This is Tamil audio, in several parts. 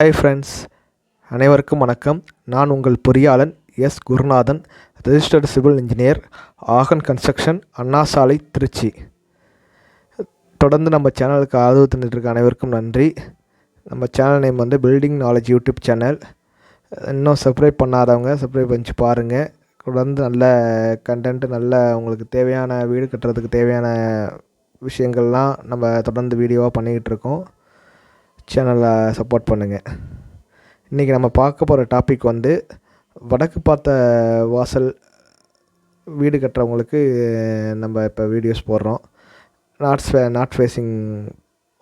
ஹாய் ஃப்ரெண்ட்ஸ் அனைவருக்கும் வணக்கம். நான் உங்கள் பொறியாளன் S. Gurunathan registered civil engineer Agan construction Anna சாலை திருச்சி. தொடர்ந்து நம்ம சேனலுக்கு ஆதரவு தந்துட்டுருக்க அனைவருக்கும் நன்றி. நம்ம சேனல் நேம் வந்து பில்டிங் நாலேஜ் யூடியூப் சேனல் இன்னும் சப்ஸ்கிரைப் பண்ணாதவங்க சப்ஸ்கிரைப் பண்ணி பாருங்கள் தொடர்ந்து நல்ல கண்டென்ட்டு நல்ல உங்களுக்கு தேவையான வீடு கட்டுறதுக்கு தேவையான விஷயங்கள்லாம் நம்ம தொடர்ந்து வீடியோவாக பண்ணிக்கிட்டு இருக்கோம். சேனலை சப்போர்ட் பண்ணுங்கள் இன்றைக்கி நம்ம பார்க்க போகிற டாபிக் வந்து வடக்கு பார்த்த வாசல் வீடு கட்டுறவங்களுக்கு நம்ம இப்போ வீடியோஸ் போடுறோம். நார்த் ஃபே நார்த் ஃபேஸிங்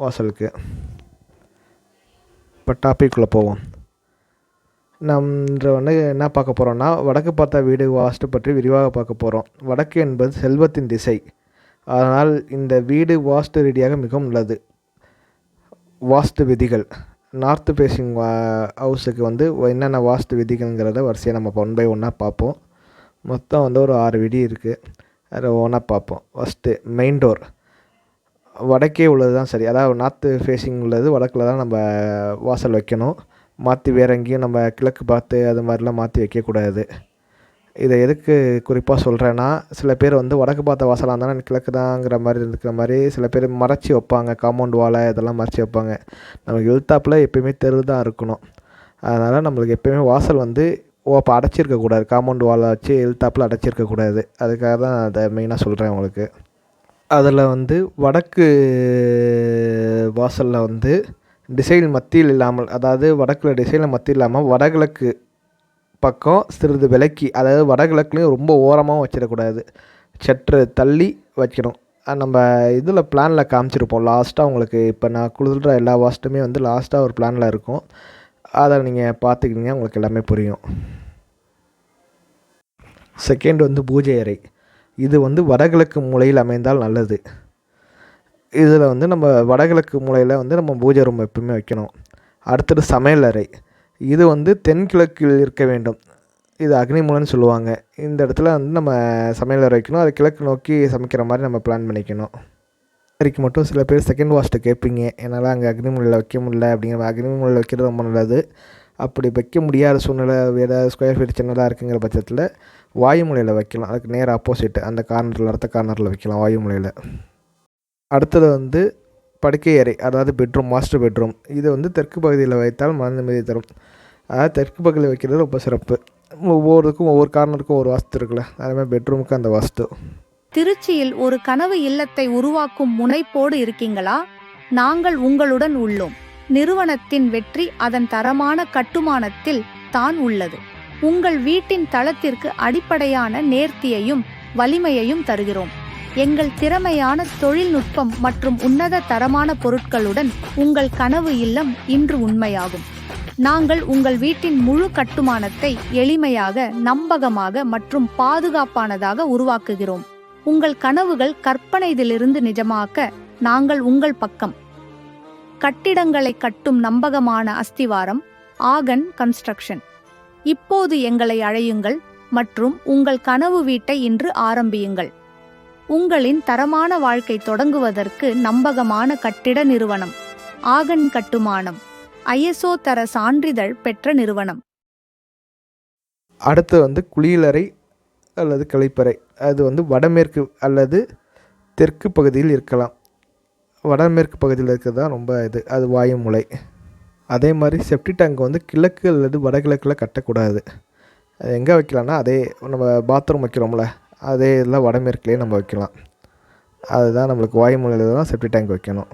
வாசலுக்கு. இப்போ டாபிக்குள்ளே போவோம். நம்ம வந்து என்ன பார்க்க போகிறோம்னா வடக்கு பார்த்த வீடு வாஸ்து பற்றி விரிவாக பார்க்க போகிறோம் வடக்கு என்பது செல்வத்தின் திசை. அதனால் இந்த வீடு வாஸ்து ரீதியாக மிகவும் நல்லது. வாஸ்து விதிகள். நார்த்து ஃபேஸிங் வா ஹவுஸுக்கு வந்து என்னென்ன வாஸ்து விதிகள்ங்கிறத வரிசையாக நம்ம ஒன் பை ஒன்னாக பார்ப்போம். மொத்தம் வந்து ஒரு ஆறு விதி இருக்குது அதை ஒன்றா பார்ப்போம். ஃபஸ்ட்டு மெயின் டோர் வடக்கே உள்ளது தான் சரி. அதாவது நார்த்து ஃபேஸிங் உள்ளது வடக்கில் தான் நம்ம வாசல் வைக்கணும். மாற்றி வேற எங்கேயும் நம்ம கிழக்கு பார்த்து அது மாதிரிலாம் மாற்றி வைக்கக்கூடாது. இதை எதுக்கு குறிப்பாக சொல்கிறேன்னா சில பேர் வந்து வடக்கு பார்த்த வாசலாக இருந்தாலும் கிழக்கு தாங்கிற மாதிரி இருக்கிற மாதிரி சில பேர் மறைச்சி வைப்பாங்க காம்பவுண்ட் வாலை இதெல்லாம் மறைச்சி வைப்பாங்க. நமக்கு எழுத்தாப்பில் எப்பயுமே தெரு தான் இருக்கணும். அதனால் நம்மளுக்கு எப்பயுமே வாசல் வந்து ஓப்ப அடைச்சிருக்கக்கூடாது காம்பவுண்ட் வாழை வச்சு எழுத்தாப்பில் அடைச்சிருக்கக்கூடாது அதுக்காக தான் அதை மெயினாக சொல்கிறேன் உங்களுக்கு. அதில் வந்து வடக்கு வாசலில் வந்து டிசைன் மத்தியில் இல்லாமல் அதாவது வடக்கில் டிசைனில் மத்தியில் இல்லாமல் வடகிழக்கு பக்கம் சிறிது விலக்கி அதாவது வடகிழக்குலேயும் ரொம்ப ஓரமாகவும் வச்சிடக்கூடாது. சற்று தள்ளி வைக்கணும். நம்ம இதில் பிளானில் காமிச்சிருப்போம். லாஸ்ட்டாக உங்களுக்கு இப்போ நான் கொடுத்துட்ற எல்லா வாஸ்ட்டுமே வந்து லாஸ்ட்டாக ஒரு பிளானில் இருக்கும். அதை நீங்கள் பார்த்துக்கிட்டீங்க உங்களுக்கு எல்லாமே புரியும். செகண்ட் வந்து பூஜை அறை. இது வந்து வடகிழக்கு மூலையில் அமைந்தால் நல்லது. இதில் வந்து நம்ம வடகிழக்கு மூலையில் வந்து நம்ம பூஜை ரூம் எப்பவுமே வைக்கணும். அடுத்தது சமையல் அறை. இது வந்து தென்கிழக்கில் இருக்க வேண்டும். இது அக்னிமூலன்னு சொல்லுவாங்க. இந்த இடத்துல வந்து நம்ம சமையல் வைக்கணும். அது கிழக்கு நோக்கி சமைக்கிற மாதிரி நம்ம பிளான் பண்ணிக்கணும். அரிக்கு மட்டும் சில பேர் செகண்ட் வாஸ்ட்டு கேட்பீங்க. என்னால் அங்கே அக்னிமூலையில் வைக்க முடியல அப்படிங்கிற அக்னிமூலையில் வைக்கிறது ரொம்ப நல்லது. அப்படி வைக்க முடியாத சூழ்நிலை வேறு ஸ்கொயர் ஃபீட் சின்னதாக இருக்குங்கிற பட்சத்தில் வாயுமூலையில் வைக்கலாம். அதுக்கு நேர் ஆப்போசிட் அந்த கார்னரில் அடுத்த கார்னரில் வைக்கலாம் வாயுமூலையில். அடுத்தது வந்து படுக்கை அறை அதாவது பெட்ரூம் மாஸ்டர் பெட்ரூம் இது வந்து தெற்கு பகுதியில் வைத்தால் மன நிம்மதி தரும். அதாவது தெற்கு பகுதியில் வைக்கிறது ரொம்ப சிறப்பு. ஒவ்வொருக்கும் ஒவ்வொரு கார்னருக்கும் ஒரு வாஸ்து இருக்குல்ல. அதுமாதிரி பெட்ரூமுக்கு அந்த வாஸ்து. திருச்சியில் ஒரு கனவு இல்லத்தை உருவாக்கும் முனைப்போடு இருக்கீங்களா? நாங்கள் உங்களுடன் உள்ளோம். நிறுவனத்தின் வெற்றி அதன் தரமான கட்டுமானத்தில் தான் உள்ளது. உங்கள் வீட்டின் தளத்திற்கு அடிப்படையான நேர்த்தியையும் வலிமையையும் தருகிறோம். எங்கள் திறமையான தொழில்நுட்பம் மற்றும் உன்னத தரமான பொருட்களுடன் உங்கள் கனவு இல்லம் இன்று உண்மையாகும். நாங்கள் உங்கள் வீட்டின் முழு கட்டுமானத்தை எளிமையாக நம்பகமாக மற்றும் பாதுகாப்பானதாக உருவாக்குகிறோம். உங்கள் கனவுகள் கற்பனையிலிருந்து நிஜமாக்க நாங்கள் உங்கள் பக்கம். கட்டிடங்களை கட்டும் நம்பகமான அஸ்திவாரம் ஆகன் கன்ஸ்ட்ரக்ஷன். இப்போது எங்களை அழையுங்கள் மற்றும் உங்கள் கனவு வீட்டை இன்று ஆரம்பியுங்கள். உங்களின் தரமான வாழ்க்கை தொடங்குவதற்கு நம்பகமான கட்டிட நிறுவனம். ஆகன் கட்டுமானம். ஐஎஸ்ஓ தர சான்றிதழ் பெற்ற நிறுவனம். அடுத்து வந்து குளியலறை அல்லது கழிப்பறை. அது வந்து வடமேற்கு அல்லது தெற்கு பகுதியில் இருக்கலாம். வடமேற்கு பகுதியில் இருக்கிறது தான் ரொம்ப இது. அது வாயுமுலை அதே மாதிரி செப்டி டேங்க் வந்து கிழக்கு அல்லது வடகிழக்கில் கட்டக்கூடாது. அது எங்கே வைக்கலாம்னா அதே நம்ம பாத்ரூம் வைக்கிறோம்ல அதே இதில் வடமேற்குலேயே நம்ம வைக்கலாம். அதுதான் நம்மளுக்கு வாயுமூலையில் தான் செப்டி டேங்க் வைக்கணும்.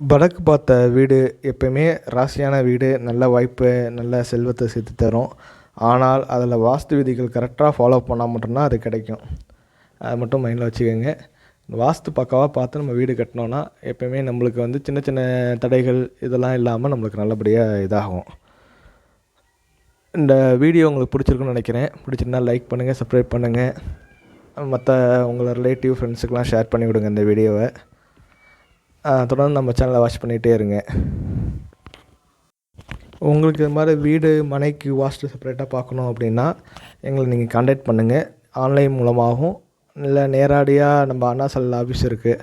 வடக்கு பார்த்த வீடு எப்பயுமே ராசியான வீடு நல்ல வாய்ப்பு நல்ல செல்வத்தை சேர்த்து தரும். ஆனால் அதில் வாஸ்து விதிகள் கரெக்டாக ஃபாலோ பண்ணால் மட்டும்தான் அது கிடைக்கும். அதை மட்டும் மைண்டில் வச்சுக்கோங்க. வாஸ்து பக்காவாக பார்த்து நம்ம வீடு கட்டினோன்னா எப்பயுமே நம்மளுக்கு வந்து சின்ன சின்ன தடைகள் இதெல்லாம் இல்லாமல் நம்மளுக்கு நல்லபடியாக இதாகும். இந்த வீடியோ உங்களுக்கு பிடிச்சிருக்குன்னு நினைக்கிறேன். பிடிச்சிருந்தா லைக் பண்ணுங்கள் சப்ஸ்கிரைப் பண்ணுங்கள் மற்ற உங்களை ரிலேட்டிவ் ஃப்ரெண்ட்ஸுக்கெலாம் ஷேர் பண்ணி விடுங்க இந்த வீடியோவை தொடர்ந்து நம்ம சேனலை வாட்ச் பண்ணிகிட்டே இருங்க. உங்களுக்கு இது மாதிரி வீடு மனைக்கு வாஸ்து செப்பரேட்டாக பார்க்கணும் அப்படின்னா எங்களை நீங்கள் காண்டாக்ட் பண்ணுங்கள் ஆன்லைன் மூலமாகவும் இல்லை நேரடியாக நம்ம அண்ணா ஆஃபீஸ் இருக்குது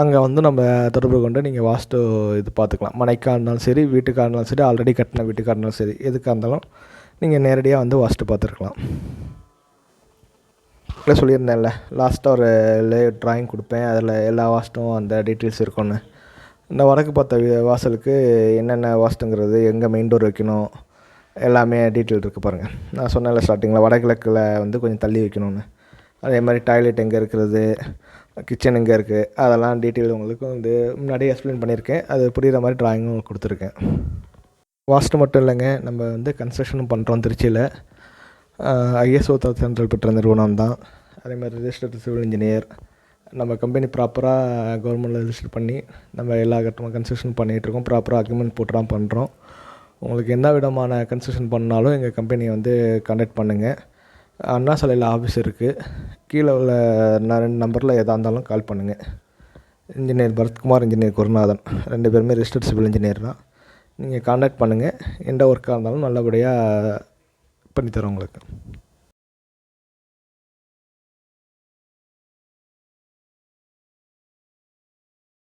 அங்கே வந்து நம்ம தொடர்பு கொண்டு நீங்கள் வாஸ்து இது பார்த்துக்கலாம். மனைக்காக இருந்தாலும் சரி வீட்டுக்காக இருந்தாலும் சரி ஆல்ரெடி கட்டின வீட்டுக்காக இருந்தாலும் சரி எதுக்காக இருந்தாலும் நீங்கள் நேரடியாக வந்து வாஸ்து பார்த்துருக்கலாம். இல்லை சொல்லியிருந்தேன்ல லாஸ்ட்டாக ஒரு லே ட்ராயிங் கொடுப்பேன். அதில் எல்லா வாஸ்ட்டும் அந்த டீட்டெயில்ஸ் இருக்கும்னு. இந்த வடக்கு பார்த்த வாசலுக்கு என்னென்ன வாஸ்ட்டுங்கிறது எங்கே மெயின் டோர் வைக்கணும் எல்லாமே டீட்டெயில் இருக்குது பாருங்கள் நான் சொன்னேன்ல ஸ்டார்டிங்கில் வடகிழக்கில் வந்து கொஞ்சம் தள்ளி வைக்கணும்னு. அதே மாதிரி டாய்லெட் எங்கே இருக்கிறது கிச்சன் எங்கே இருக்குது அதெல்லாம் டீட்டெயில் உங்களுக்கு வந்து முன்னாடியே எக்ஸ்பிளைன் பண்ணியிருக்கேன். அது புரிகிற மாதிரி ட்ராயிங்கும் கொடுத்துருக்கேன். வாஸ்ட்டு மட்டும் இல்லைங்க. நம்ம வந்து கன்ஸ்ட்ரக்ஷனும் பண்ணுறோம் திருச்சியில். ஐஎஸ்ஓ சென்ட்ரல் பெற்ற நிறுவனம் தான். அதே மாதிரி ரிஜிஸ்டர்டு சிவில் இன்ஜினியர் நம்ம கம்பெனி ப்ராப்பராக கவர்மெண்ட்டில் ரிஜிஸ்டர் பண்ணி நம்ம எல்லா கட்டமாக கன்ஸ்ட்ரக்ஷன் பண்ணிகிட்ருக்கோம் ப்ராப்பராக அக்ரிமெண்ட் போட்டு தான் பண்ணுறோம் உங்களுக்கு என்ன விதமான கன்ஸ்ட்ரக்ஷன் பண்ணாலும் எங்கள் கம்பெனியை வந்து கண்டக்ட் பண்ணுங்கள் அண்ணா சாலையில் ஆஃபீஸ் இருக்குது கீழே உள்ள ரெண்டு நம்பரில் எதாக இருந்தாலும் கால் பண்ணுங்கள் இன்ஜினியர் பரத்குமார் இன்ஜினியர் குருநாதன். ரெண்டு பேருமே ரிஜிஸ்டர்ட் சிவில் இன்ஜினியர் தான். நீங்கள் காண்டாக்ட் பண்ணுங்கள் எந்த ஒர்க்காக இருந்தாலும் நல்லபடியாக பண்ணித்தரோம் உங்களுக்கு.